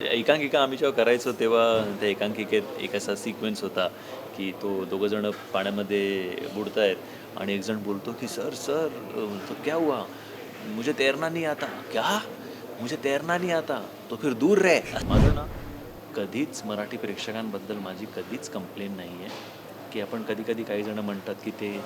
एकांकिका आम्ही जेव्हा करायचो तेव्हा त्या एकांकिकेत एक असा सिक्वेन्स होता की तो दोघं जण पाण्यामध्ये बुडतायत आणि एक जण बोलतो की सर सर तो क्या हुआ? मुझे तैरना नहीं आता. क्या? मुझे तैरना नहीं आता. तो फिर दूर रे माझं ना कधीच मराठी प्रेक्षकांबद्दल माझी कधीच कंप्लेन नाही आहे की आपण कधी कधी काही जण म्हणतात की ते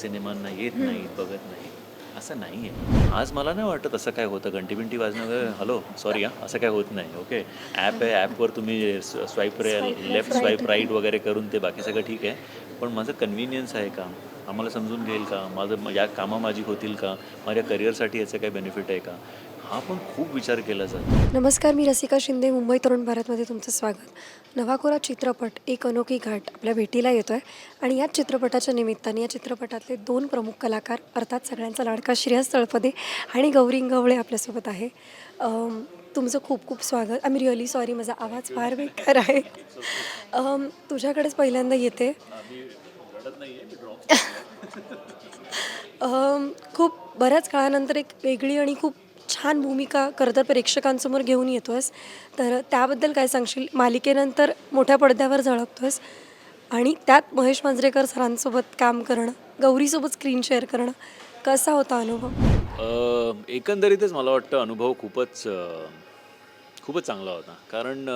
सिनेमांना येत नाहीत बघत नाही असं नाही आहे आज मला नाही वाटत असं काय होतं. घंटी बिंटी वाजणं वगैरे हॅलो सॉरी हां असं काय होत नाही ओके ॲप आहे ॲपवर तुम्ही स्वाईप लेफ्ट स्वाईप राईट वगैरे करून ते बाकी सगळं ठीक आहे. पण माझं कन्व्हिनियन्स आहे का? आम्हाला समजून घेईल का? माझं या कामं माझी होतील का? माझ्या करिअरसाठी याचं काही बेनिफिट आहे का? हा पण खूप विचार केला जातो. नमस्कार मी रसिका शिंदे मुंबई तरुण भारतमध्ये तुमचं स्वागत. नवाकोरा चित्रपट एक अनोखी घाट आपल्या भेटीला येतो आहे आणि याच चित्रपटाच्या निमित्ताने या चित्रपटातले दोन प्रमुख कलाकार अर्थात सगळ्यांचा लाडका श्रेयस तळपदे आणि गौरी गवळे आपल्यासोबत आहे. तुमचं खूप खूप स्वागत. आय एम रिअली सॉरी माझा आवाज फार बेकार आहे. तुझ्याकडेच पहिल्यांदा येते. खूप बऱ्याच काळानंतर एक वेगळी आणि खूप छान भूमिका खरं प्रेक्षकांसमोर घेऊन येतोयस. तर त्याबद्दल काय सांगशील? मालिकेनंतर मोठ्या पडद्यावर झळकतोयस आणि त्यात महेश मांजरेकर सरांसोबत काम करणं गौरीसोबत स्क्रीन शेअर करणं कसा होता अनुभव? एकंदरीतच मला वाटतं अनुभव खूपच खूपच चांगला होता. कारण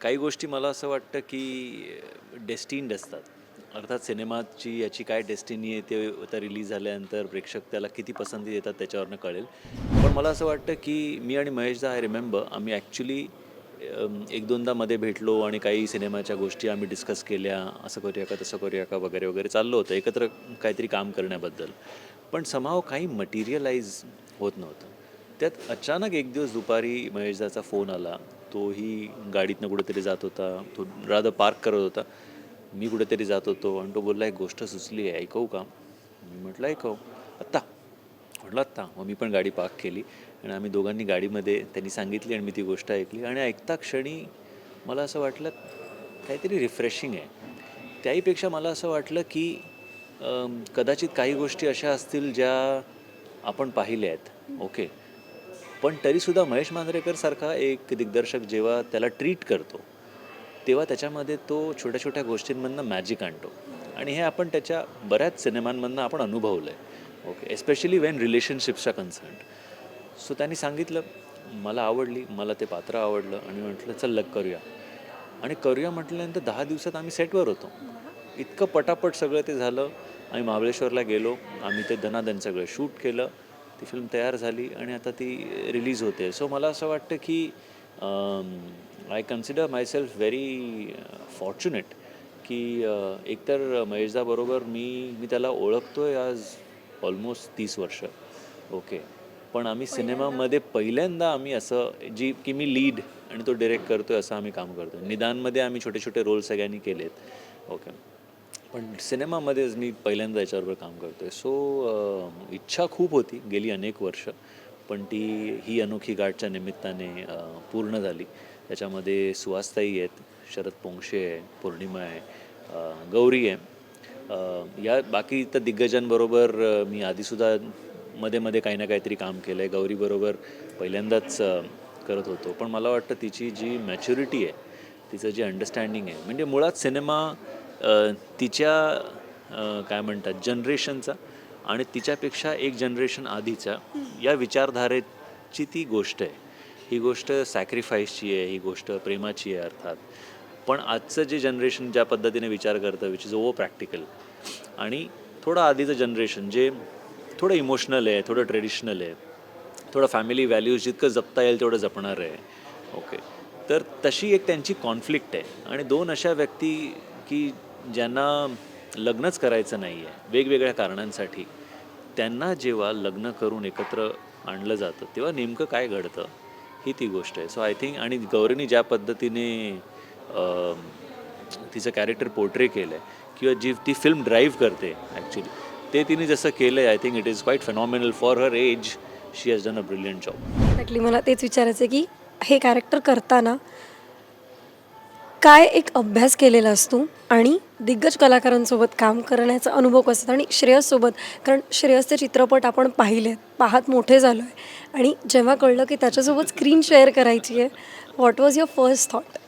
काही गोष्टी मला असं वाटतं की डेस्टिन्ड असतात. अर्थात सिनेमाची याची काय डेस्टिनी आहे ते आता रिलीज झाल्यानंतर प्रेक्षक त्याला किती पसंती देतात त्याच्यावरनं कळेल. मला असं वाटतं की मी आणि महेशदा आय रिमेंबर आम्ही ॲक्च्युली एक दोनदा मध्ये भेटलो आणि काही सिनेमाच्या गोष्टी आम्ही डिस्कस केल्या असं करूया का तसं करूया का वगैरे वगैरे चाललो होतं एकत्र काहीतरी काम करण्याबद्दल. पण समाव काही मटेरियलाइज होत नव्हतं. त्यात अचानक एक दिवस दुपारी महेशदाचा फोन आला. तोही गाडीतनं कुठेतरी जात होता. तो राधा पार्क करत होता. मी कुठेतरी जात होतो आणि तो बोलला एक गोष्ट सुचली आहे ऐकवू का? मी म्हटलं ऐकव आत्ता म्हटलं आत्ता मग मी पण गाडी पार्क केली. आणि आम्ही दोघांनी गाडीमध्ये त्यांनी सांगितली आणि मी ती गोष्ट ऐकली. आणि ऐकता क्षणी मला असं वाटलं काहीतरी रिफ्रेशिंग आहे. त्याहीपेक्षा मला असं वाटलं की कदाचित काही गोष्टी अशा असतील ज्या आपण पाहिल्या आहेत. ओके पण तरीसुद्धा महेश मांजरेकरसारखा एक दिग्दर्शक जेव्हा त्याला ट्रीट करतो तेव्हा त्याच्यामध्ये तो छोट्या छोट्या गोष्टींमधनं मॅजिक आणतो. आणि हे आपण त्याच्या बऱ्याच सिनेमांमधनं आपण अनुभवलं आहे ओके एस्पेशली वेन रिलेशनशिप्सच्या कन्सर्न सो त्यांनी सांगितलं मला आवडली मला ते पात्र आवडलं. आणि म्हटलं चल लग करूया. आणि करूया म्हटल्यानंतर दहा दिवसात आम्ही सेटवर होतो. इतकं पटापट सगळं ते झालं. आम्ही महाबळेश्वरला गेलो. आम्ही ते धनाधन सगळं शूट केलं. ती फिल्म तयार झाली आणि आता ती रिलीज होते. सो मला असं वाटतं की I consider myself very fortunate की एकतर महेशदाबरोबर मी मी त्याला ओळखतो आहे आज ऑलमोस्ट तीस वर्ष. ओके पण आम्ही सिनेमामध्ये पहिल्यांदा आम्ही असं जी की मी लीड आणि तो डिरेक्ट करतोय असं आम्ही काम करतो निदानमध्ये आम्ही छोटे छोटे रोल सगळ्यांनी केलेत. ओके पण सिनेमामध्येच मी पहिल्यांदा याच्याबरोबर काम करतोय. सो इच्छा खूप होती गेली अनेक वर्ष. पण ती ही अनोखी गाठच्या निमित्ताने पूर्ण झाली. त्याच्यामध्ये सुहासताई आहेत शरद पोंक्षे आहे पौर्णिमा आहे गौरी आहे. या बाकी तर दिग्गजांबरोबर मी आधीसुद्धा मध्ये मध्ये काही ना काहीतरी काम केलं आहे गौरीबरोबर पहिल्यांदाच करत होतो. पण मला वाटतं तिची जी मॅच्युरिटी आहे तिचं जे अंडरस्टँडिंग आहे म्हणजे मुळात सिनेमा तिच्या काय म्हणतात जनरेशनचा आणि तिच्यापेक्षा एक जनरेशन आधीचा या विचारधारेची ती गोष्ट आहे. ही गोष्ट सॅक्रिफाईसची आहे ही गोष्ट प्रेमाची आहे अर्थात. पण आजचं जे जनरेशन ज्या पद्धतीने विचार करतं विच इज ओव्हर प्रॅक्टिकल आणि थोडं आधीचं जनरेशन जे थोडं इमोशनल आहे थोडं ट्रेडिशनल आहे थोडं फॅमिली व्हॅल्यूज जितकं जपता येईल तेवढं जपणार आहे. ओके तर तशी एक त्यांची कॉन्फ्लिक्ट आहे. आणि दोन अशा व्यक्ती की ज्यांना लग्नच करायचं नाही आहे वेगवेगळ्या कारणांसाठी त्यांना जेव्हा लग्न करून एकत्र आणलं जातं तेव्हा नेमकं काय घडतं ही ती गोष्ट आहे. सो आय थिंक आणि गौरीनी ज्या पद्धतीने तिचं कॅरेक्टर पोर्ट्रे केलं आहे किंवा जी ती फिल्म ड्राईव्ह करते ॲक्च्युली ते तिने जसं केलं आहे I think it is quite phenomenal for her as she has done a brilliant job exactly मला तेच विचारायचं आहे की हे कॅरेक्टर करताना काय एक अभ्यास केलेला असतो आणि दिग्गज कलाकारांसोबत काम करण्याचा अनुभव कसा आणि श्रेयससोबत? कारण श्रेयसचे चित्रपट आपण पाहिले पाहत मोठे झालो आहे आणि जेव्हा कळलं की त्याच्यासोबत स्क्रीन शेअर करायची आहे what was your first thought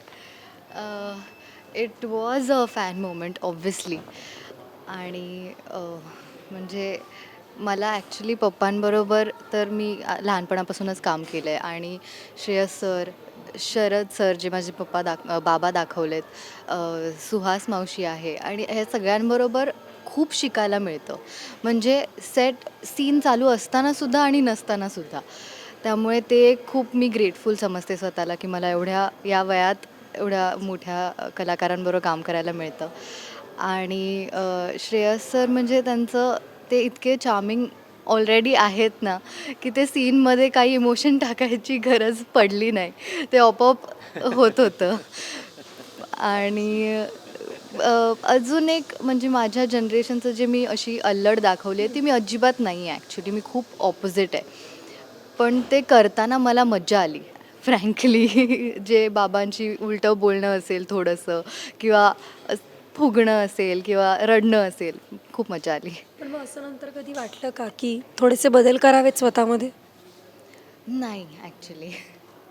it was a fan moment obviously आणि uh, म्हणजे मला ॲक्च्युली पप्पांबरोबर तर मी लहानपणापासूनच काम केलं आहे आणि श्रेयस सर शरद सर जे माझे पप्पा दाख बाबा दाखवलेत सुहास मावशी आहे. आणि ह्या सगळ्यांबरोबर खूप शिकायला मिळतं. म्हणजे सेट सीन चालू असतानासुद्धा आणि नसतानासुद्धा त्यामुळे ते खूप मी ग्रेटफुल समजते स्वतःला की मला एवढ्या या वयात एवढ्या मोठ्या कलाकारांबरोबर काम करायला मिळतं. आणि श्रेयस सर म्हणजे त्यांचं ते इतके चार्मिंग ऑलरेडी आहेत ना की ते सीनमध्ये काही इमोशन टाकायची गरज पडली नाही. ते आपोआप होत होतं. आणि अजून एक म्हणजे माझ्या जनरेशनचं जे मी अशी अल्लड दाखवली आहे ती मी अजिबात नाही आहे ॲक्च्युली मी खूप ऑपोजिट आहे. पण ते करताना मला मज्जा आली. फ्रँकली जे बाबांची उलटं बोलणं असेल थोडंसं किंवा फुगणं असेल किंवा रडणं असेल खूप मजा आली. पण मग असं नंतर कधी वाटलं का की थोडेसे बदल करावेत स्वतःमध्ये? नाही ॲक्च्युली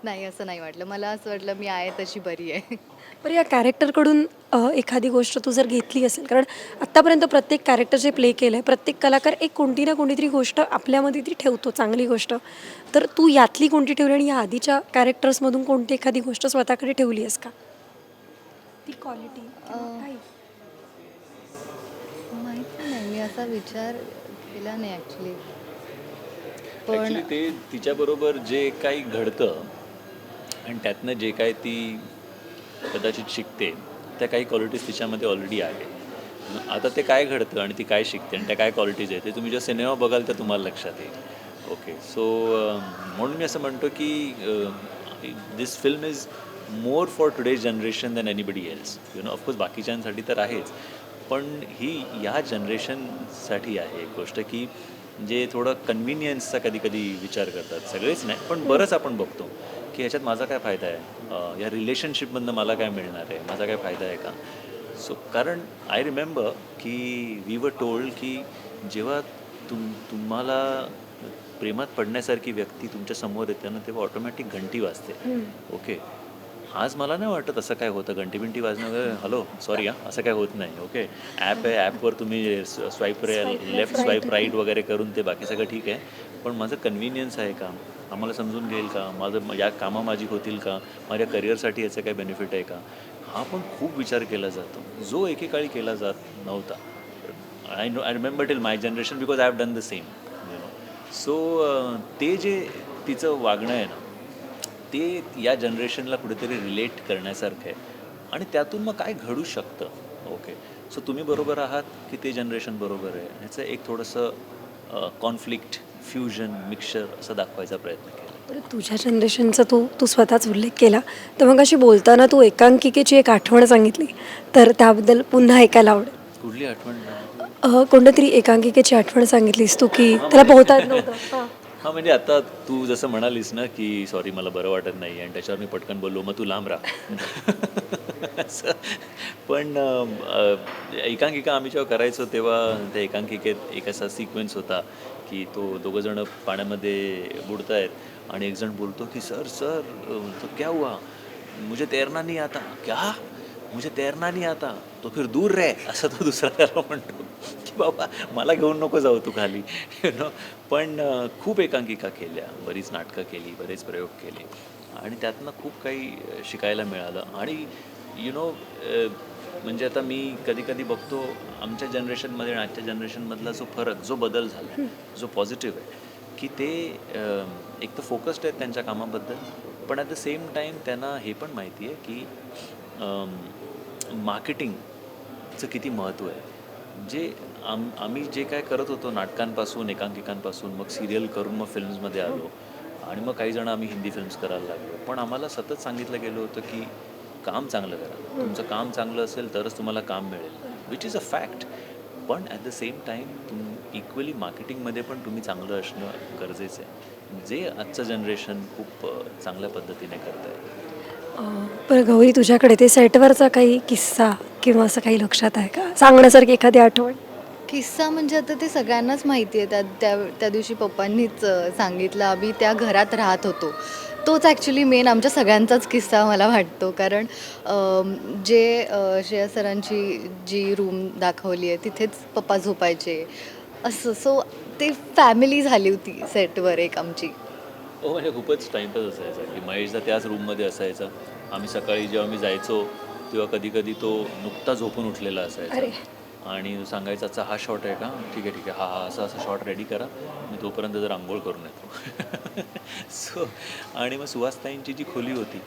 नाही असं नाही वाटलं. मला असं वाटलं मी आहे तशी बरी आहे. बरं या कॅरेक्टरकडून अ, एखादी गोष्ट तू जर घेतली असेल कारण आत्तापर्यंत प्रत्येक कॅरेक्टर जे प्ले केलं आहे प्रत्येक कलाकार एक कोणती ना कोणतीतरी गोष्ट आपल्यामध्ये ती ठेवतो चांगली गोष्ट. तर तू यातली कोणती ठेवली आणि या आधीच्या कॅरेक्टर्समधून कोणती एखादी गोष्ट स्वतःकडे ठेवली आहेस का? ती क्वालिटी माहिती नाही. मी असा विचार केला नाही ॲक्च्युली पण ते तिच्याबरोबर जे काही घडतं आणि त्यातनं जे काय ती कदाचित शिकते त्या काही क्वालिटीज तिच्यामध्ये ऑलरेडी आहे. आता ते काय घडतं आणि ती काय शिकते आणि त्या काय क्वालिटीज आहे ते तुम्ही जेव्हा सिनेमा बघाल तर तुम्हाला लक्षात येईल. ओके सो म्हणून मी असं म्हणतो की this film is more for today generation than anybody else you know of course बाकीच्यांसाठी तर आहेच पण ही या जनरेशनसाठी आहे एक गोष्ट की जे थोडं कन्व्हिनियन्सचा कधी कधी विचार करतात. सगळेच नाही पण बरंच आपण बघतो. की ह्याच्यात माझा काय फायदा आहे? या रिलेशनशिपमधनं मला काय मिळणार आहे? माझा काय फायदा आहे का? सो कारण आय रिमेंबर की वी वर टोल्ड की जेव्हा तुम तुम्हाला प्रेमात पडण्यासारखी व्यक्ती तुमच्यासमोर येते ना तेव्हा ऑटोमॅटिक घंटी वाजते. ओके आज मला नाही वाटत असं काय होतं. घंटी बिंटी वाजणं वगैरे हॅलो सॉरी हां असं काय होत नाही. ओके ॲप आहे ॲपवर तुम्ही स्वाईप लेफ्ट स्वाईप राईट वगैरे करून ते बाकी सगळं ठीक आहे. पण माझं कन्व्हिनियन्स आहे का? आम्हाला समजून घेईल का? माझं या कामं माझी होतील का? माझ्या करिअरसाठी याचं काय बेनिफिट आहे का? हा पण खूप विचार केला जातो. जो एकेकाळी केला जात नव्हता. I know I remember till my generation because I have done the same you know so ते जे तिचं वागणं आहे ना ते या जनरेशनला कुठेतरी रिलेट करण्यासारखं आहे. आणि त्यातून मग काय घडू शकतं? ओके सो तुम्ही बरोबर आहात की ते जनरेशन बरोबर आहे? ह्याचं एक थोडंसं कॉन्फ्लिक्ट फ्युजन मिक्सचर असं दाखवायचा प्रयत्न केला. तुझ्या जनरेशनचा तू तू स्वतःच उल्लेख केला. तर मग अशी बोलताना तू एकांकिकेची एक आठवण सांगितली. तर त्याबद्दल पुन्हा ऐकायला आवडेल. कुठली आठवण? कोणत्या तरी एकांकिकेची आठवण सांगितलीस तू की त्याला पोहता नव्हतं? हां. म्हणजे आता तू जसं म्हणालीस ना की सॉरी मला बरं वाटत नाही. आणि त्याच्यावर मी पटकन बोललो मग तू लांब राहा. पण एकांकिका आम्ही जेव्हा करायचो तेव्हा त्या एकांकिकेत एक असा सिक्वेन्स होता. की तो दोघंजणं पाण्यामध्ये बुडतायत आणि एक जण बोलतो की सर सर तो क्या हुआ? मुझे तैरना नहीं आता. क्या? मुझे तैरना नहीं आता? तो फिर दूर रे असं तो दुसरा त्याला म्हणतो की बाबा मला घेऊन नको जाऊ तू खाली. यु नो पण खूप एकांकिका केल्या. बरीच नाटकं केली बरेच प्रयोग केले. आणि त्यातनं खूप काही शिकायला मिळालं. आणि यु नो म्हणजे आता मी कधी कधी बघतो आमच्या जनरेशनमध्ये आणि आजच्या जनरेशनमधला जो फरक जो बदल झाला जो पॉझिटिव्ह आहे की ते एक तर फोकस्ड आहेत त्यांच्या कामाबद्दल पण ॲट द सेम टाईम त्यांना हे पण माहिती आहे की मार्केटिंगचं किती महत्त्व आहे. जे आम आम्ही जे काय करत होतो नाटकांपासून एकांकिकांपासून मग सिरियल करून मग फिल्म्समध्ये आलो आणि मग काही जण आम्ही हिंदी फिल्म्स करायला लागलो. पण आम्हाला सतत सांगितलं गेलं होतं की काम चांगलं करा. तुमचं काम चांगलं असेल तरच तुम्हाला काम मिळेल. विच इज अ फॅक्ट पण ॲट द सेम टाईम तुम इक्वली मार्केटिंगमध्ये पण तुम्ही चांगलं असणं गरजेचं आहे. जे आजचं जनरेशन खूप चांगल्या पद्धतीने करत आहे अं, बरं गौरी तुझ्याकडे ते सेटवरचा काही किस्सा किंवा असं काही लक्षात आहे का? सांगण्यासारखी एखादी आठवण? किस्सा म्हणजे आता ते सगळ्यांनाच माहिती आहे. त्या त्या त्या दिवशी पप्पांनीच सांगितलं. आम्ही त्या घरात राहत होतो. तोच ॲक्च्युली मेन आमच्या सगळ्यांचाच किस्सा मला वाटतो. कारण जे श्रेया सरांची जी रूम दाखवली आहे तिथेच पप्पा झोपायचे. असं सो ते फॅमिली झाली होती सेटवर एक आमची. हो म्हणजे खूपच टाईमपास असायचा. की महेशदा त्याच रूममध्ये असायचा. आम्ही सकाळी जेव्हा मी जायचो तेव्हा कधी कधी तो नुकता झोपून उठलेला अरे. असायचा आणि सांगायचा अच्छा हा शॉट आहे का? ठीक आहे ठीक आहे. हा हा असा असा शॉट रेडी करा. मी तोपर्यंत जर आंघोळ करून येतो. सो आणि मग सुहासताईंची जी खोली होती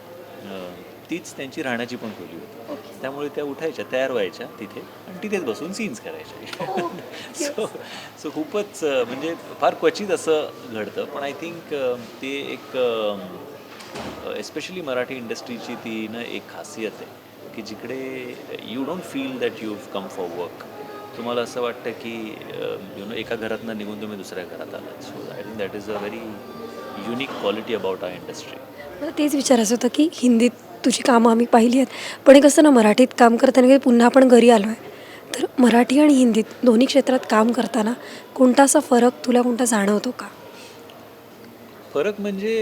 तीच त्यांची राहण्याची पण खोली होती. त्यामुळे त्या उठायच्या तयार व्हायच्या तिथे आणि तिथेच बसून सीन्स करायच्या. सो सो खूपच अं, म्हणजे फार क्वचित असं घडतं. पण आय थिंक ते एक एस्पेशली मराठी इंडस्ट्रीची ती ना एक खासियत आहे. की जिकडे you don't feel that you come for work तुम्हाला असं वाटतं की यु नो एका घरातनं निघून तुम्ही दुसऱ्या घरात आलात. So I think that is a very unique quality about our industry मला तेच विचारायचं होतं की हिंदीत तुझी कामं आम्ही पाहिली आहेत पण एक असं ना मराठीत काम करताना की पुन्हा आपण घरी आलो आहे तर मराठी आणि हिंदीत दोन्ही क्षेत्रात काम करताना कोणता असा फरक तुला कोणता जाणवतो का? फरक म्हणजे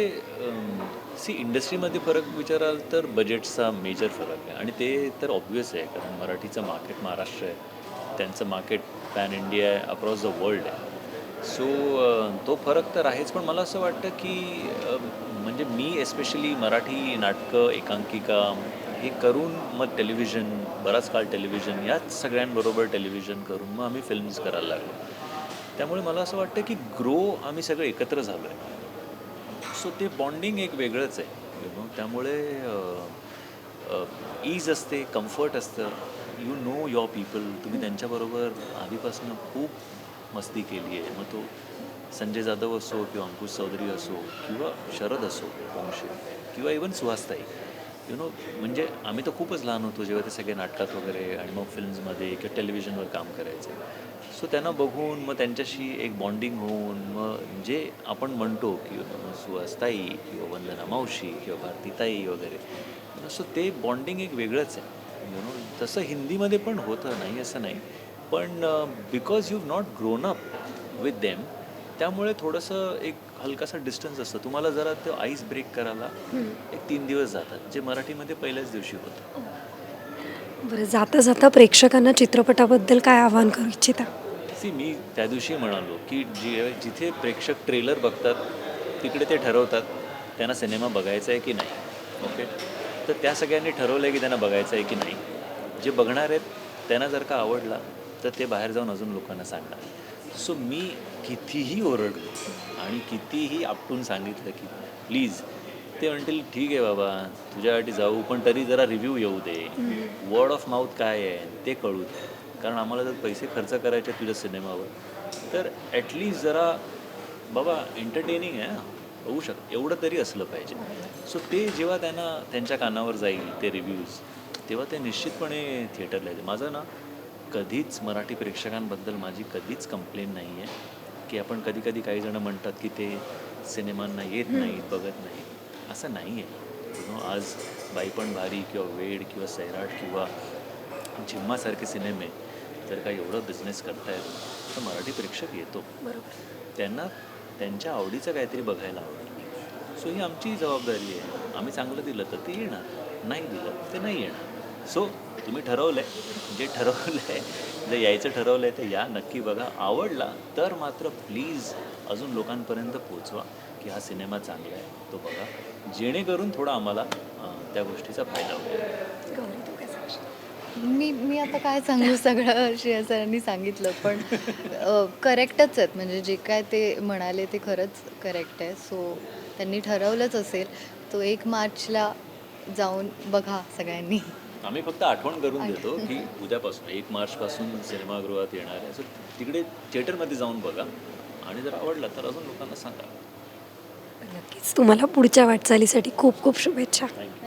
सी इंडस्ट्रीमध्ये फरक विचाराल तर बजेटचा मेजर फरक आहे. आणि ते तर ऑब्वियस आहे कारण मराठीचं मार्केट महाराष्ट्र आहे. त्यांचं मार्केट पॅन इंडिया आहे अक्रॉस द वर्ल्ड आहे. सो तो फरक तर आहेच पण मला असं वाटतं की म्हणजे मी एस्पेशली मराठी नाटकं एकांकिका हे करून मग टेलिव्हिजन बराच काळ टेलिव्हिजन याच सगळ्यांबरोबर टेलिव्हिजन करून मग आम्ही फिल्म्स करायला लागलो. त्यामुळे मला असं वाटतं की ग्रो आम्ही सगळे एकत्र झालो आहे सो ते बॉन्डिंग एक वेगळंच आहे. नो त्यामुळे ईज असते कम्फर्ट असतं. यू नो युअर पीपल तुम्ही त्यांच्याबरोबर आधीपासून खूप मस्ती केली आहे. मग तो संजय जाधव असो किंवा अंकुश चौधरी असो किंवा शरद असो वंशी किंवा इवन सुहासताई यु नो म्हणजे आम्ही तर खूपच लहान होतो जेव्हा ते सगळे नाटकात वगैरे आणि मग फिल्म्समध्ये किंवा टेलिव्हिजनवर काम करायचे. सो त्यांना बघून मग त्यांच्याशी एक बॉन्डिंग होऊन मग जे आपण म्हणतो की सुहासताई किंवा वंदना मावशी किंवा भारतीताई वगैरे. सो ते बॉन्डिंग एक वेगळंच आहे. यु नो तसं हिंदीमध्ये पण होतं नाही असं नाही. पण because you not grown up with them त्यामुळे थोडंसं एक हलकासा डिस्टन्स असतं. तुम्हाला जरा ते आईस ब्रेक करायला एक तीन दिवस जातात. जे मराठीमध्ये पहिल्याच दिवशी होतं. बरं जाता जाता प्रेक्षकांना चित्रपटाबद्दल काय आवाहन करू इच्छिता? सी मी त्या दिवशी म्हणालो की जे जिथे प्रेक्षक ट्रेलर बघतात तिकडे ते ठरवतात त्यांना सिनेमा बघायचा आहे की नाही. ओके तर त्या सगळ्यांनी ठरवलं आहे की त्यांना बघायचं आहे की नाही. जे बघणार आहेत त्यांना जर का आवडला तर ते बाहेर जाऊन अजून लोकांना सांगणार. सो मी कितीही ओरडलो आणि कितीही आपटून सांगितलं की प्लीज ते म्हणतील ठीक आहे बाबा तुझ्यासाठी जाऊ पण तरी जरा रिव्ह्यू येऊ दे. वर्ड ऑफ माउथ काय आहे? ते कळू दे. कारण आम्हाला जर पैसे खर्च करायचे तुझ्या सिनेमावर तर ॲटलिस्ट जरा बाबा एंटरटेनिंग आहे होऊ शकतं एवढं तरी असलं पाहिजे. सो ते जेव्हा त्यांना त्यांच्या कानावर जाईल ते रिव्ह्यूज तेव्हा ते निश्चितपणे थिएटरला येते माझं ना कधीच मराठी प्रेक्षकांबद्दल माझी कधीच कंप्लेन नाही आहे की आपण कधी कधी काही जणं म्हणतात की ते सिनेमांना येत नाहीत बघत नाहीत. असं नाही आहे नो आज बाई पण भारी किंवा वेड किंवा सैराट किंवा झिम्मासारखे सिनेमे जर का एवढं बिझनेस करतायत. तर मराठी प्रेक्षक येतो. बरोबर. त्यांना त्यांच्या आवडीचं काहीतरी बघायला आवडेल. सो ही आमची जबाबदारी आहे. आम्ही चांगलं दिलं तर ते येणार. नाही दिलं ते नाही येणार. सो तुम्ही ठरवलं आहे जे ठरवलं आहे जर यायचं ठरवलं आहे तर या. नक्की बघा. आवडला तर मात्र प्लीज अजून लोकांपर्यंत पोचवा की हा सिनेमा चांगला आहे. तो बघा. जेणेकरून थोडा आम्हाला त्या गोष्टीचा फायदा होईल. तू मी मी आता काय सांगू? सगळं श्रेया सरांनी सांगितलं पण करेक्टच आहेत. म्हणजे जे काय ते म्हणाले ते खरंच करेक्ट आहे. सो त्यांनी ठरवलंच असेल. तो एक मार्चला जाऊन बघा सगळ्यांनी. आम्ही फक्त आठवण करून देतो की उद्यापासून एक मार्चपासून सिनेमागृहात येणार आहे. सो तिकडे थिएटरमध्ये जाऊन बघा. आणि जर आवडला तर अजून लोकांना सांगा. नक्कीच. तुम्हाला पुढच्या वाटचालीसाठी खूप खूप शुभेच्छा. थँक्यू